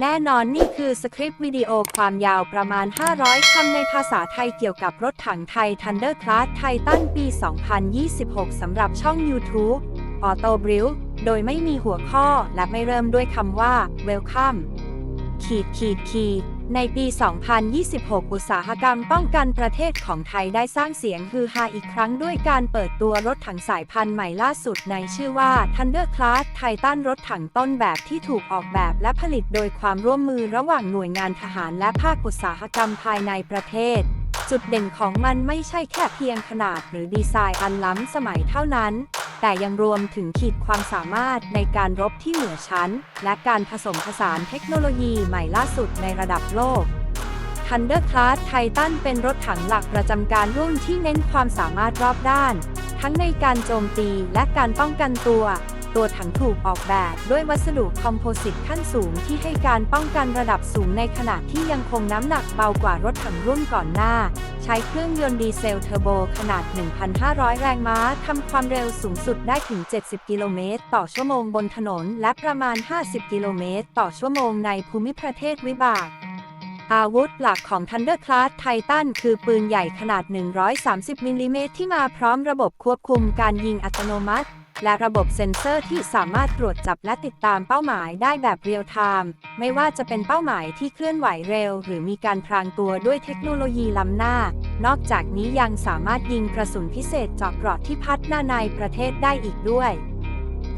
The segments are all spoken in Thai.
แน่นอนนี่คือสคริปต์วิดีโอความยาวประมาณ 500 คำในภาษาไทยเกี่ยวกับรถถังไทย Thunder Class Titan ปี 2026 สำหรับช่อง YouTube Auto Build โดยไม่มีหัวข้อและไม่เริ่มด้วยคำว่า Welcome ขีดขีดขีด ในปี 2026 อุตสาหกรรมป้องกันประเทศของไทยได้สร้างเสียงฮือฮาอีกครั้งด้วยการเปิดตัวรถถังสายพันธุ์ใหม่ล่าสุดในชื่อว่า Thunder Class Titan รถถังต้นแบบที่ถูกออกแบบและผลิตโดยความร่วมมือระหว่างหน่วยงานทหารและภาคอุตสาหกรรมภายในประเทศ จุดเด่นของมันไม่ใช่แค่เพียงขนาดหรือดีไซน์อันล้ำสมัยเท่านั้น แต่ยังรวมถึงขีดความสามารถในการรบที่เหนือชั้น และการผสมผสานเทคโนโลยีใหม่ล่าสุดในระดับโลก Thunder Class Titan เป็นรถถังหลักประจำการรุ่นที่เน้นความสามารถรอบด้าน ทั้งในการโจมตีและการป้องกันตัว ตัวถังถูกออกแบบด้วยวัสดุคอมโพสิตขั้นสูงที่ให้การป้องกันระดับสูงในขณะที่ยังคงน้ำหนักเบากว่ารถถังรุ่นก่อนหน้า ใช้เครื่องยนต์ดีเซลเทอร์โบขนาด 1,500 แรงม้า ทำความเร็วสูงสุดได้ถึง 70 กิโลเมตร ต่อชั่วโมงบนถนน และประมาณ 50 กิโลเมตร ต่อชั่วโมงในภูมิประเทศวิบากอาวุธหลักของ Thunder Class Titan คือปืนใหญ่ขนาด 130 มิลลิเมตรที่มาพร้อมระบบควบคุมการยิงอัตโนมัติ และระบบเซ็นเซอร์ที่สามารถตรวจจับและติดตามเป้าหมายได้แบบเรียลไทม์ไม่ว่าจะเป็นเป้าหมายที่เคลื่อนไหวเร็ว หรือมีการพรางตัวด้วยเทคโนโลยีล้ำหน้า นอกจากนี้ยังสามารถยิงกระสุนพิเศษเจาะกราะที่พัดหน้าในประเทศได้อีกด้วย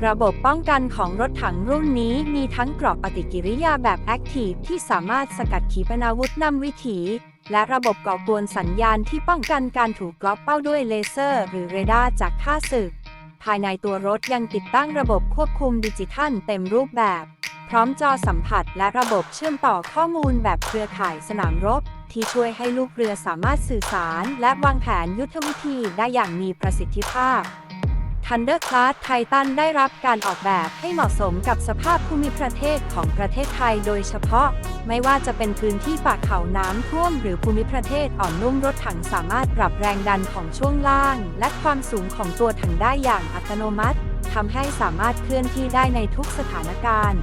ระบบป้องกันของรถถังรุ่นนี้มีทั้งกราะปฏิกิริยาแบบแอคทีฟที่สามารถสกัดขีปนาวุธนำวิถีและระบบก่อกวนสัญญาณที่ป้องกันการถูกกลอกเป้าด้วยเลเซอร์ หรือเรดาร์จากค่าศึก ภายในตัวรถยังติดตั้งระบบควบคุมดิจิทัลเต็มรูปแบบ พร้อมจอสัมผัสและระบบเชื่อมต่อข้อมูลแบบเครือข่ายสนามรบ ที่ช่วยให้ลูกเรือสามารถสื่อสาร และวางแผนยุทธวิธีได้อย่างมีประสิทธิภาพ Thunder Class Titan ได้รับการออกแบบให้เหมาะสมกับสภาพภูมิประเทศของประเทศไทยโดยเฉพาะ ไม่ว่าจะเป็นพื้นที่ปากเขาน้ำท่วมหรือภูมิประเทศอ่อนนุ่มรถถังสามารถปรับแรงดันของช่วงล่าง และความสูงของตัวถังได้อย่างอัตโนมัติทำให้สามารถเคลื่อนที่ได้ในทุกสถานการณ์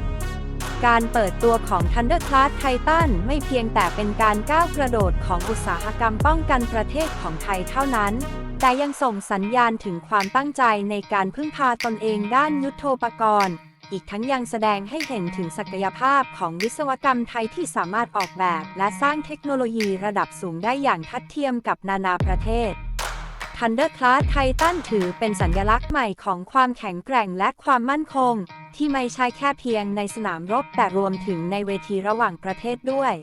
การเปิดตัวของ Thunder Class Titan ไม่เพียงแต่เป็นการก้าวกระโดดของอุตสาหกรรมป้องกันประเทศของไทยเท่านั้น แต่ยังส่งสัญญาณถึงความตั้งใจในการพึ่งพาตนเองด้านยุทโธปกรณ์ อีกทั้งยังแสดงให้เห็นถึงศักยภาพของวิศวกรรมไทยที่สามารถออกแบบ และสร้างเทคโนโลยีระดับสูงได้อย่างทัดเทียมกับนานาประเทศ Thunder Class Titan ถือเป็นสัญลักษณ์ใหม่ของความแข็งแกร่งและความมั่นคง ที่ไม่ใช่แค่เพียงในสนามรบแต่รวมถึงในเวทีระหว่างประเทศด้วย